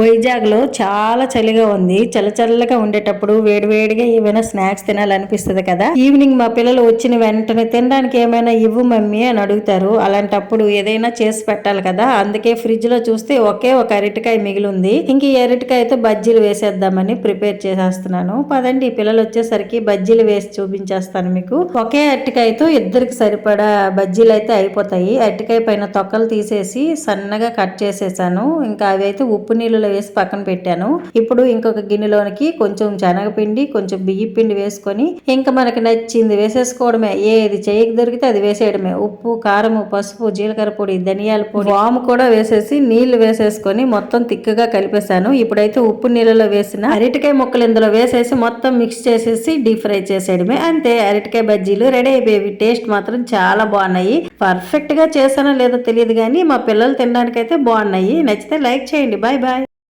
వైజాగ్లో చాలా చలిగా ఉంది. చలచల్లగా ఉండేటప్పుడు వేడివేడిగా ఏమైనా స్నాక్స్ తినాలనిపిస్తుంది కదా. ఈవినింగ్ మా పిల్లలు వచ్చిన వెంటనే తినడానికి ఏమైనా ఇవ్వు మమ్మీ అని అడుగుతారు. అలాంటప్పుడు ఏదైనా చేసి పెట్టాలి కదా. అందుకే ఫ్రిడ్జ్లో చూస్తే ఒకే ఒక అరటికాయ మిగిలి ఉంది ఇంక ఈ అరటికాయతో బజ్జీలు వేసేద్దామని ప్రిపేర్ చేసేస్తున్నాను. పదండి ఈ పిల్లలు వచ్చేసరికి బజ్జీలు వేసి చూపించేస్తాను మీకు. ఒకే అరటికాయతో ఇద్దరికి సరిపడా బజ్జీలు అయితే అయిపోతాయి. అరటికాయ పైన తొక్కలు తీసేసి సన్నగా కట్ చేసేసాను. ఇంకా అవి అయితే ఉప్పు నీళ్ళు గిన్నెలో వేసి పక్కన పెట్టాను. ఇప్పుడు ఇంకొక గిన్నెలోనికి కొంచెం శనగపిండి కొంచెం బియ్య పిండి వేసుకొని ఇంకా మనకి నచ్చింది వేసేసుకోవడమే. ఏది చేయకి దొరికితే అది వేసేయడమే. ఉప్పు కారము పసుపు జీలకర్ర పొడి ధనియాల పొడి వాము కూడా వేసేసి నీళ్ళు వేసేసుకొని మొత్తం తిక్కగా కలిపేశాను. ఇప్పుడైతే ఉప్పు నీళ్ళలో వేసిన అరటికాయ ముక్కలు ఇందులో వేసేసి మొత్తం మిక్స్ చేసేసి డీప్ ఫ్రై చేసేయడమే. అంతే అరటికాయ బజ్జీలు రెడీ అయిపోయేవి. టేస్ట్ మాత్రం చాలా బాగున్నాయి. పర్ఫెక్ట్గా చేశానో లేదో తెలియదు కానీ మా పిల్లలు తినడానికి అయితే బాగున్నాయి. నచ్చితే లైక్ చేయండి. Bye bye.